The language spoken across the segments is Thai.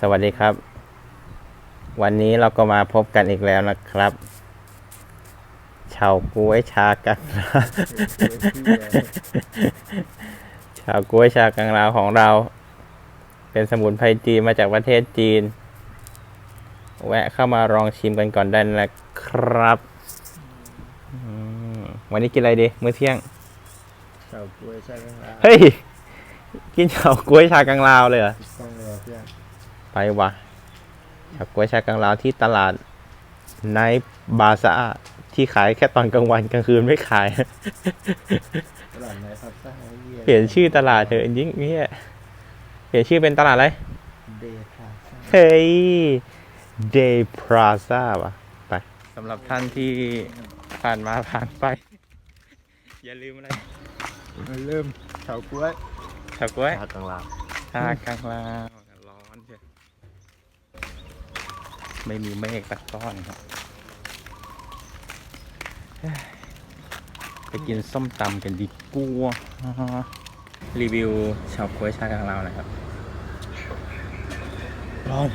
สวัสดีครับ วันนี้เราก็มาพบกันอีกแล้วนะครับชาวกล้วยชากังลาวชาวกล้วยชากังลาวของเรา เป็นสมุนไพรจีนมาจากประเทศจีน แวะเข้ามาลองชิมกันก่อนได้นะครับอืมวันนี้กินอะไรดีมื้อเที่ยงเฉาก๊วยใช่ไหมครับเฮ้ยกินเฉาก๊วยชากังลาวเลยเหรอต้องเลยเพื่อน ไปวะเฉาก๊วยชากังลาวที่ตลาดไนท์บาซ่าที่ขายแค่ตอนกลางวันกลางคืนไม่ขาย ตลาดไหนครับซ่าเยี่ยเปลี่ยนชื่อตลาดเถอะยิ่งเนี่ยเปลี่ยนชื่อเป็นตลาดอะไร เดทาซ่าเฮ้ย Day Plaza ว่ะไปสำหรับท่านที่ผ่านมาผ่านไป อย่าลืมอะไรเริ่มเฉาก๊วยเฉาก๊วยชากังลาวชากังลาวร้อนเชียว ไม่มีเมฆตะก้อนครับเฮ้ยไปกินส้มตำกันดีกว่ารีวิวเฉาก๊วยชากังลาวหนะครับ ร้อน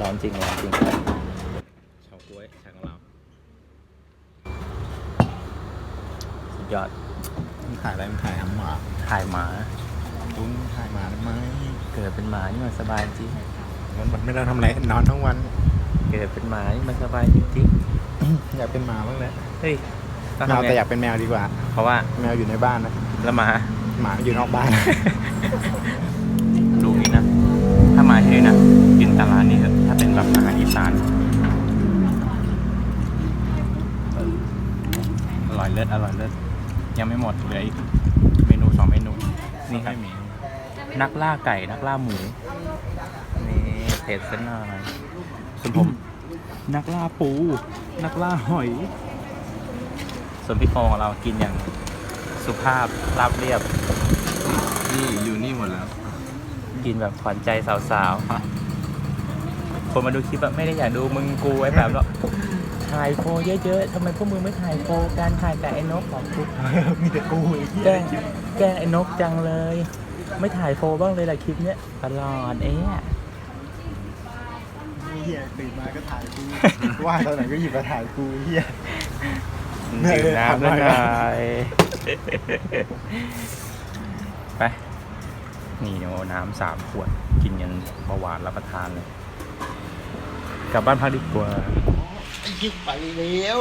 ร้อนจริงร้อนจริงเฉาก๊วยชากังลาวสุดยอดมึงถ่ายอะไรมึงถ่ายหำหมาถ่ายหมาตุ้งถ่ายหมาทำไมเกิดเป็นหมานี่มันสบายจริง วันวันไม่ได้ทำอะไรนอนทั้งวัน เกิดเป็นหมานี่มันสบายจริงอยากเป็นหมาบ้างเลยๆเฮ้ยต้องแมวทำไงแต่อยากเป็นแมวดีกว่า เพราะว่าแมวอยู่ในบ้านนะ ละหมาหมาอยู่นอกบ้าน ดูนี่นะ ถ้ามาที่นี่นะกินแต่ร้านนี้เถอะถ้าเป็นแบบอาหารอีสานอร่อยเลิศอร่อยเลิศยังไม่หมดเหลืออีกเมนูสองเมนูนี่ครับนักล่าไก่นักล่าหมู นี่เผ็ดซะหน่อยส่วนผม นักล่าปู นักล่าหอย ส่วนพี่โฟของเรากินอย่างสุภาพราบเรียบ นี่อยู่นี่หมดแล้ว กินแบบขวัญใจสาวๆ คนมาดูคลิปแบบไม่ได้อยากดูมึงกูไว้แบบหรอกถ่ายโฟเยอะๆทำไมพวกมึงไม่ถ่ายโฟการถ่ายแต่ไอ้นกของกูมีแต่กูไอ้เหี้แกยล้งแกล้งไอ้นกจังเลย ไม่ถ่ายโฟบ้างเลยล่ะคลิปเนี้ยตลอดเอ๊ะไอ้ เหี้ยตื่นมาก็ถ่ายกูว่าตอนไหนก็หยิบมาถ่ายกูไอ้เหี้ยดื่มน้ำแล้วหน่อยไป นี่โอ้น้ำสามขวด กินยันเบาหวานรับประทานเลย กลับบ้านพักดีกว่าไอ้เหี้ยไปเร็ว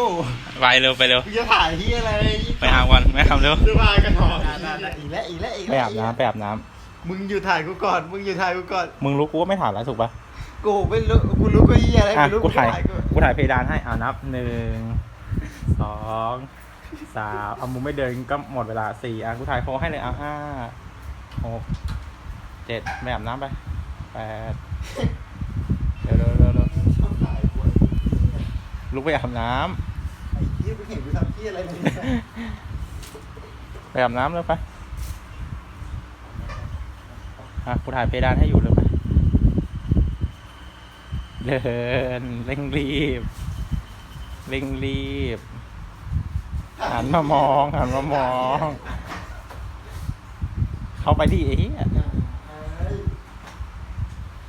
ไปเร็วไปเร็วกูจะถ่ายเหี้ยอะไรไปอาบวันไม่ทำเร็ว จะพากันหออีกแล้วอีกแล้วอีกไปแล้วอาบน้ำไปอาบน้ำมึงอยู่ถ่ายกูก่อน มึงอยู่ถ่ายกูก่อน มึงรู้กูว่าไม่ถ่ายแล้วถูกปะ กูไม่รู้กูรู้ก็เหี้ยอะไรอะไม่รู้กูถ่ายกูกูถ่ายเพดานให้อ่านับหนึ่งสองสามเอามึงไม่เดินก็หมดเวลาสี่อะกูถ่ายโฟให้เลยอะห้าหกเจ็ดไปอาบน้ำไปแปดเร็วเร็วเร็วเร็วถ่ายกูลุกไปอาบน้ไอ้เหี้ยมึงเห็นกูทำเหี้ยอะไรเลยเนี่ยำไปอาบน้ำเร็วไปอะกูถ่ายเพดานให้อยู่เลยไป เดินเร่งรีบ เร่งรีบ หันมามองหันมามอง เข้าไปดิไอ้เหี้ย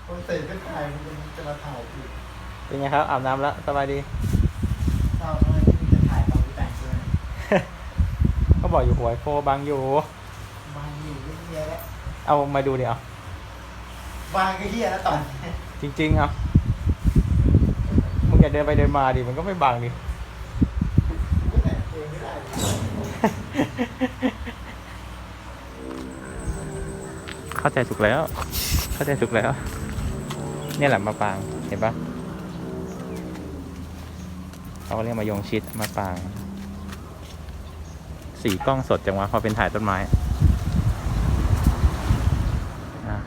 คนเตะก็ถ่ายมึงจะมาถ่ายกูเป็นไงครับอาบน้ำแล้วสบายดีเศร้าทำไมที่มึงจะถ่ายตอนกูแต่งตัวเนี่ยก็บอกอยู่หัวไอโฟบางอยู่บางอยู่ก็เหี้ยแล้วเอามาดูเดี๋ยวบางก็เหี้ยแล้วตอนนี้จริงๆเอามึง อย่าเดินไปเดินมาดิมันก็ไม่บางดิกูแต่งเองไม่ได้เข้าใจถูกแล้ว เข้าใจถูกแล้ว เนี่ยแหละมาปางเห็นปะเขาก็เรียกมายงชิดมาปาง สีกล้องสดจังวะพอเป็นถ่ายต้นไม้อะ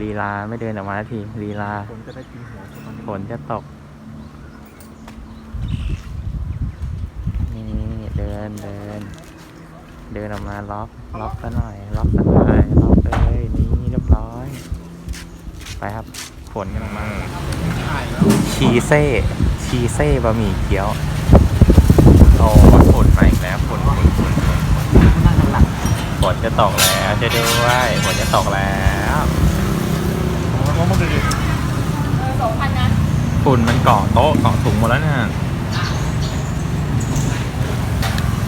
ลีลาไม่เดินออกมาทีลีลาผมจะได้กินหัวชมันฝนจะตก นี่ เดิน เดินออกมาล็อกล็อกซะหน่อยล็อกซะหน่อยล็อกเลยนี่เรียบร้อย ไปครับฝนกำลังมาถ่าชีเซ่ชีเซ่บะหมี่เกี๊ยวโอ้ฝนมาอีกแล้วฝนฝนฝนฝนนั่งกันหลังฝนจะตกแล้วช่วยด้วยฝนจะตกแล้วเพราะเมื่อคืนฝุ่นมันเกาะโต๊ะเกาะถุงหมดแล้วเนี่ย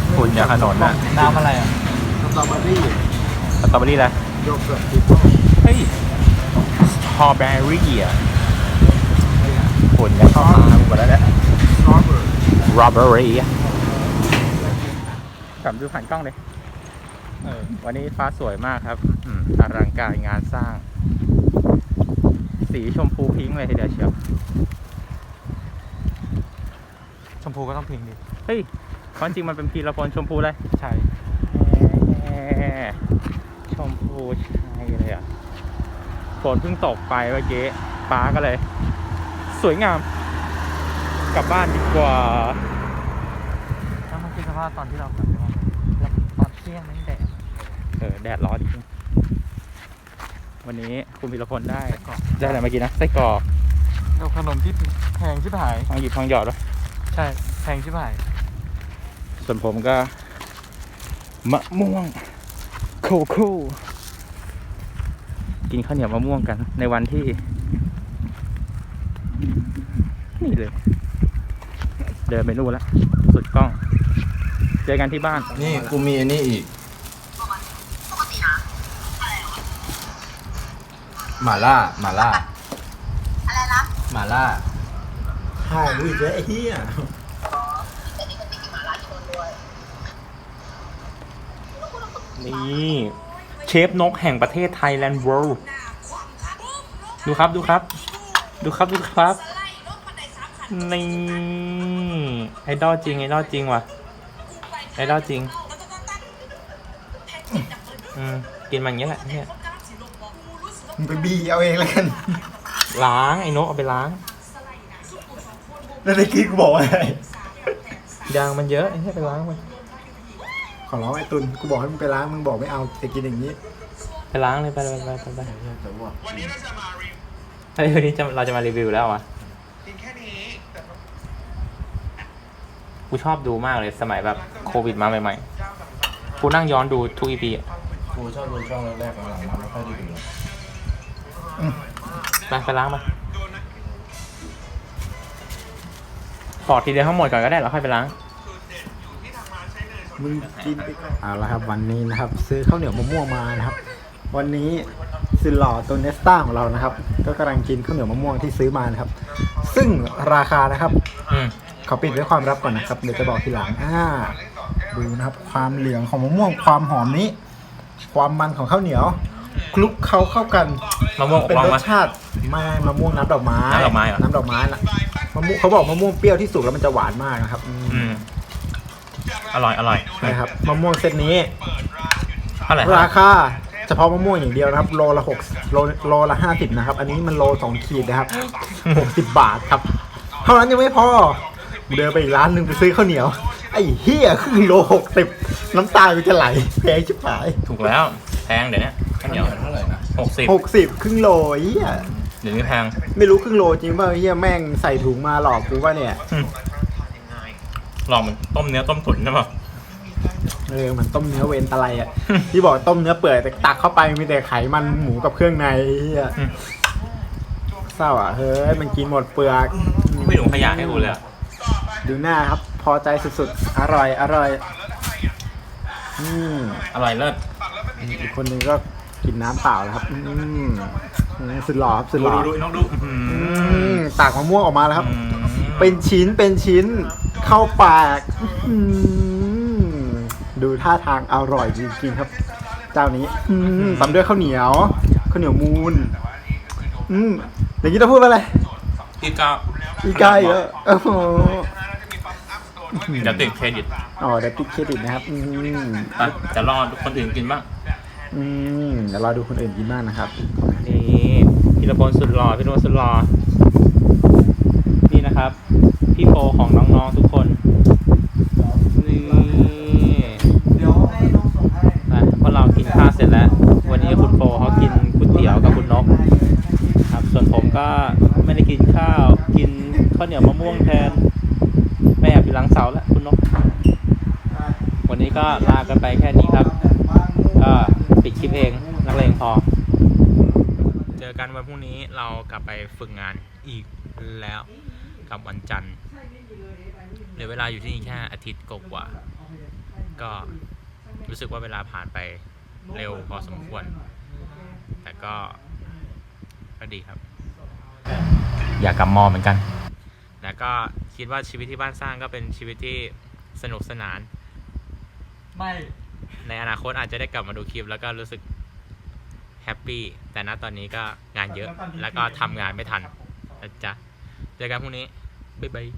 ฝุ่ นจากถนนน่ะน้ำอะไรอะสตรอเบอรี่สตรอเบอรี่อะไรโยเกิร์ตทิปเปิลเฮ้ยสตรอเบอรี่อะฝุ่นจากเข้าตาหมดแล้วเนี่ยสตรอเบอร์รอเบอรี่กลับดูผ่านกล้องเลยวันนี้ฟ้าสวยมากครับอลังการงานสร้าง สีชมพูพิงค์เลยทีเดียวเชียว ชมพูก็ต้องพิงดิ เฮ้ย ความจริงมันเป็นพีระพลชมพูเลยใช่แหมชมพูใช่เลยอะฝนเพิ่งตกไปเมื่อกี้ฟ้าก็เลย สวยงาม กลับบ้านดีกว่าถ้ามันคิดสภาพตอนที่เราขับรถแล้วตอนเที่ยงนั่นแดดเออแดดร้อนจริงวันนี้คุณพีรพลได้ได้อะไรเมื่อกี้นะไส้กรอกเราขนมที่แพงชิบหายทองหยิบทองหยอดด้วยใช่แพงชิบหาย ส่วนผมก็ มะม่วง โคโค่กินข้าวเหนียวมะม่วงกัน ในวันที่ นี่เลย เดินไปนู่นแล้วสุดกล้อง เจอกันที่บ้าน นี่กูมีอันนี้อีกหมาล่าหมาล่า อะไรนะหมาล่าหายอีกแล้วไอ้เหี้ย แต่นี่มันติดกินหมาล่าที่โดนด้วย นี่เชฟนกแห่งประเทศไทยแลนด์เวิลด์ดูครับดูครับ ดูครับดูครับ นี่ไอดอลจริงไอดอลจริงว่ะไอดอลจริง อืมกินมันอย่างเงี้ยแหละเนี่ยมึงไปบีเอาเองแล้วกัน ล้างไอ้นกเอาไปล้าง แล้วตะกี้กูบอกว่าอะไรยางมันเยอะไอ้เนี่ยไปล้างมัน ขอร้องไอ้ตุนกูบอกให้มึงไปล้างมึงบอกไม่เอาจะกินอย่างนี้ไปล้างเลยไปไปไปไปไปแต่ว่าเฮ้ยวันนี้จะเราจะมารีวิวแล้วอะกูชอบดูมากเลยสมัยแบบโควิดมาใหม่ๆกูนั่งย้อนดูทุกอีพีอะกูชอบดูช่องแรกๆหลังๆมาไม่ค่อยได้ดูแล้วไปไปล้างมาปอกทีเดียวทั้งหมดก่อนก็ได้แล้วค่อยไปล้าง มึงกินไปก่อนเอาละครับวันนี้นะครับ ซื้อข้าวเหนียวมะม่วงมานะครับ วันนี้สิหล่อตัวเนสต้าของเรานะครับ ก็กำลังกินข้าวเหนียวมะม่วงที่ซื้อมานะครับ ซึ่งราคานะครับอืมขอปิดด้วยความลับก่อนนะครับเดี๋ยวจะบอกทีหลังอ่าดูนะครับ ความเหลืองของมะม่วงความหอมนี้ ความมันของข้าวเหนียวคลุกเคล้าเข้ากัน มะม่วงอบเป็นลองรมา สชาติไม่มะม่วงน้ำดอกไม้น้ำดอกไม้เหรอ น้ำดอกไม้นะมะม่วงเขาบอกมะม่วงเปรี้ยวที่สุกแล้วมันจะหวานมากนะครับอืมอืม อร่อยอร่อยนะครับมะม่วงเซตนี้เท่าไหร่ราคาเฉพาะมะม่วงอย่างเดียวนะครับ โลละหกโลโลละห้าสิบนะครับ อันนี้มันโลสองขีดนะครับหกสิบบาทครับ เท่านั้นยังไม่พอเดินไปอีกร้านหนึ่งไปซื้อข้าวเหนียว ไอ้เฮียครึ่งโลหกสิบน้ำตามันจะไหลแพงชิบหาย ถูกแล้วแพงเดี๋ยวนี้ข้าวเหนียวเท่าไหร่นะหกสิบหกสิบครึ่งโลเฮียเดี๋ยวนี้แพง ไม่รู้ครึ่งโลจริงป่ะเฮียแม่งใส่ถุงมาหลอกกูว่าเนี่ยอืม ลองมันต้มเนื้อต้มตุ๋นใช่ป่ะเออเหมันต้มเนื้อเวนตะไลอะ ที่บอกต้มเนื้อเปื่อยแต่ตักเข้าไปมีแต่ไขมันหมูกับเครื่องในเฮียอืมเศร้าอะเฮ้ยมันกินหมดเปลือกไม่ถุงขยะให้กูเลยอะดูหน้าครับ พอใจสุดๆ อร่อยอร่อยอืมอร่อยเลิศอีกคนนึงก็กินน้ำเปล่าแล้วครับ อืมอืมสุดหล่อครับสุดหดูล่อดูดูนกดูอือืมมตากมะม่วงออกมาแล้วครับอืมเป็นชิ้นเป็นชิ้น เข้าปากอืมดูท่าทางอร่อยจริงๆครับ เจ้านี้อืมตำด้วยข้าวเหนียวข้าวเหนียวมูนอืมอย่างนี้ต้องพูดว่าอะไรอีกาอีกายเหรอโอ้โหเดี๋ยวติดเครดิตอ๋อเดี๋ยวติดเครดิตนะครับ อืมอะจะรอคนอื่นกินบ้างอืมเดี๋ยวรอดูคนอื่นกินบ้างนะครับนี่พีรพลสุดหล่อพี่นวลสุดหล่อนี่นะครับ พี่โฟของน้องๆทุกคน นี่เดี๋ยวให้น้องส่งให้อะพวกเรากินข้าวเสร็จแล้ว วันนี้คุณโฟเขากินก๋วยเตี๋ยวกับคุณนก ครับ ส่วนผมก็ไม่ได้กินข้าว กินข้าวเหนียวมะม่วงแทน แม่แอบอยู่หลังเสาแล้วคุณนก วันนี้ก็ลากันไปแค่นี้ครับ ก็ปิดคลิปเองนักเลงพอ เจอกันวันพรุ่งนี้เรากลับไปฝึกงานอีกแล้วกับวันจันทร์ เหลือเวลาอยู่ที่นี่แค่อาทิตย์กว่าๆก็รู้สึกว่าเวลาผ่านไปเร็วพอสมควร แต่ก็ก็ดีครับ อยากกลับมอเหมือนกัน แล้วก็คิดว่าชีวิตที่บ้านสร้างก็เป็นชีวิตที่สนุกสนาน ไม่ในอนาคตอาจจะได้กลับมาดูคลิป แล้วก็รู้สึกแฮปปี้แต่ณตอนนี้ก็งานเยอะแล้วก็ทำงานไม่ทันนะจ๊ะเจอกันพรุ่งนี้ บ๊ายบาย